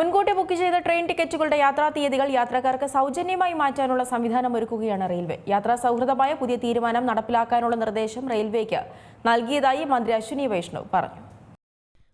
മുൻകൂട്ടി ബുക്ക് ചെയ്ത ട്രെയിൻ ടിക്കറ്റുകളുടെ യാത്രാ തീയതികൾ യാത്രക്കാർക്ക് സൗജന്യമായി മാറ്റാനുള്ള സംവിധാനം ഒരുക്കുകയാണ് റെയിൽവേ. യാത്രാ സൗഹൃദമായ പുതിയ തീരുമാനം നടപ്പിലാക്കാനുള്ള നിർദ്ദേശം റെയിൽവേക്ക് നൽകിയതായി മന്ത്രി അശ്വിനി വൈഷ്ണവ് പറഞ്ഞു.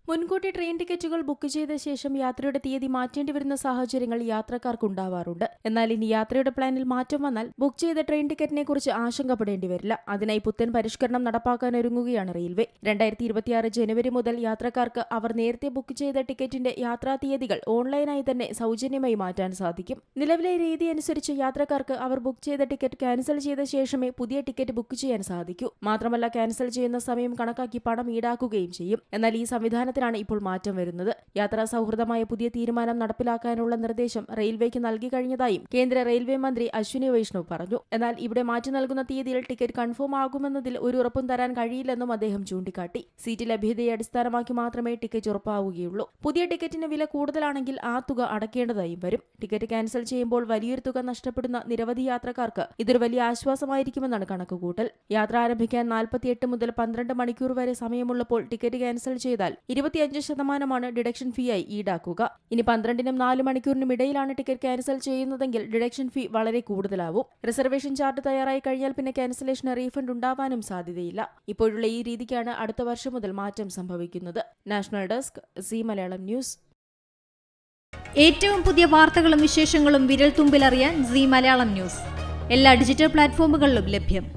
മുൻകൂട്ടി ട്രെയിൻ ടിക്കറ്റുകൾ ബുക്ക് ചെയ്ത ശേഷം യാത്രയുടെ തീയതി മാറ്റേണ്ടി വരുന്ന സാഹചര്യങ്ങൾ യാത്രക്കാർക്കുണ്ടാവാറുണ്ട്. എന്നാൽ ഇനി യാത്രയുടെ പ്ലാനിൽ മാറ്റം വന്നാൽ ബുക്ക് ചെയ്ത ട്രെയിൻ ടിക്കറ്റിനെ കുറിച്ച് ആശങ്കപ്പെടേണ്ടി വരില്ല. അതിനായി പുത്തൻ പരിഷ്കരണം നടപ്പാക്കാനൊരുങ്ങുകയാണ് റെയിൽവേ. രണ്ടായിരത്തി ഇരുപത്തിയാറ് ജനുവരി മുതൽ യാത്രക്കാർക്ക് അവർ നേരത്തെ ബുക്ക് ചെയ്ത ടിക്കറ്റിന്റെ യാത്രാ തീയതികൾ ഓൺലൈനായി തന്നെ സൗജന്യമായി മാറ്റാൻ സാധിക്കും. നിലവിലെ രീതി അനുസരിച്ച് യാത്രക്കാർക്ക് അവർ ബുക്ക് ചെയ്ത ടിക്കറ്റ് ക്യാൻസൽ ചെയ്ത ശേഷമേ പുതിയ ടിക്കറ്റ് ബുക്ക് ചെയ്യാൻ സാധിക്കൂ. മാത്രമല്ല ക്യാൻസൽ ചെയ്യുന്ന സമയം കണക്കാക്കി പണം ഈടാക്കുകയും ചെയ്യും. എന്നാൽ ഈ സംവിധാനത്തിലാണ് ഇപ്പോൾ മാറ്റം വരുന്നത്. യാത്രാ സൗഹൃദമായ പുതിയ തീരുമാനം നടപ്പിലാക്കാനുള്ള നിർദ്ദേശം റെയിൽവേക്ക് നൽകി കഴിഞ്ഞതായും കേന്ദ്ര റെയിൽവേ മന്ത്രി അശ്വിനി വൈഷ്ണവ് പറഞ്ഞു. എന്നാൽ ഇവിടെ മാറ്റി നൽകുന്ന തീയതിയിൽ ടിക്കറ്റ് കൺഫേം ആകുമെന്നതിൽ ഒരു ഉറപ്പും തരാൻ കഴിയില്ലെന്നും അദ്ദേഹം ചൂണ്ടിക്കാട്ടി. സീറ്റ് ലഭ്യതയെ അടിസ്ഥാനമാക്കി മാത്രമേ ടിക്കറ്റ് ഉറപ്പാവുകയുള്ളൂ. പുതിയ ടിക്കറ്റിന് വില കൂടുതലാണെങ്കിൽ ആ തുക അടക്കേണ്ടതായും വരും. ടിക്കറ്റ് ക്യാൻസൽ ചെയ്യുമ്പോൾ വലിയൊരു തുക നഷ്ടപ്പെടുന്ന നിരവധി യാത്രക്കാർക്ക് ഇതൊരു വലിയ ആശ്വാസമായിരിക്കുമെന്നാണ് കണക്കുകൂട്ടൽ. യാത്ര ആരംഭിക്കാൻ നാൽപ്പത്തിയെട്ട് മുതൽ പന്ത്രണ്ട് മണിക്കൂർ വരെ സമയമുള്ളപ്പോൾ ടിക്കറ്റ് ക്യാൻസൽ ചെയ്താൽ ഇരുപത്തിയഞ്ച് ശതമാനമാണ് ഡിഡക്ഷൻ ഫീ ആയി ഈടാക്കുക. ഇനി പന്ത്രണ്ടിനും നാല് മണിക്കൂറിനും ഇടയിലാണ് ടിക്കറ്റ് ക്യാൻസൽ ചെയ്യുന്നതെങ്കിൽ ഡിഡക്ഷൻ ഫീ വളരെ കൂടുതലാവും. റിസർവേഷൻ ചാർട്ട് തയ്യാറായി കഴിഞ്ഞാൽ പിന്നെ ക്യാൻസലേഷന് റീഫണ്ട് ഉണ്ടാവാനും സാധ്യതയില്ല. ഇപ്പോഴുള്ള ഈ രീതിക്കാണ് അടുത്ത വർഷം മുതൽ മാറ്റം സംഭവിക്കുന്നത്. National desk Zee Malayalam news. ഏറ്റവും പുതിയ വാർത്തകളും വിശേഷങ്ങളും വിരൽ തുമ്പിലറിയാൻ സി മലയാളം ന്യൂസ്. എല്ലാ ഡിജിറ്റൽ പ്ലാറ്റ്ഫോമുകളിലും ലഭ്യം.